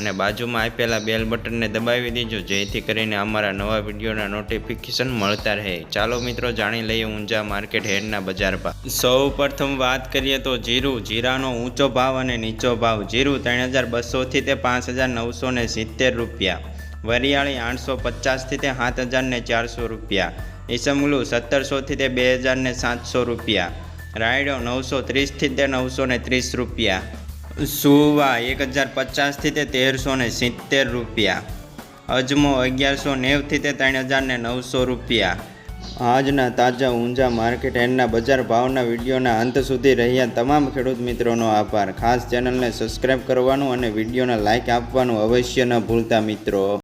અને બાજુમાં આપેલા બેલ બટનને દબાવી દેજો, જેથી કરીને અમારા નવા વિડીયોના નોટિફિકેશન મળતા રહે. ચાલો મિત્રો, જાણી લઈએ ઊંઝા માર્કેટ હેડના બજાર ભાવ. સૌ પ્રથમ વાત કરીએ તો જીરું. જીરાનો ઊંચો ભાવ અને નીચો ભાવ. જીરું ત્રણ હજાર બસોથી તે પાંચ હજાર નવસો ને સિત્તેર રૂપિયા. વરિયાળી આઠસો પચાસથી તે સાત હજાર ને ચારસો રૂપિયા. ઈસમગુલુ સત્તરસોથી તે બે હજાર ને સાતસો રૂપિયા. રાયડો નવસો ત્રીસથી તે નવસો ત્રીસ રૂપિયા. સુવા એક હજાર પચાસથી તે તેરસો ને સિત્તેર રૂપિયા. અજમો અગિયારસો નેવથી તે ત્રણ હજાર ને નવસો રૂપિયા. આજના તાજા ઊંઝા માર્કેટ એન્ડના બજાર ભાવના વિડીયોના અંત સુધી રહ્યા તમામ ખેડૂત મિત્રોનો આભાર. ખાસ ચેનલને સબસ્ક્રાઈબ કરવાનું અને વિડીયોને લાઇક આપવાનું અવશ્ય ન ભૂલતા મિત્રો.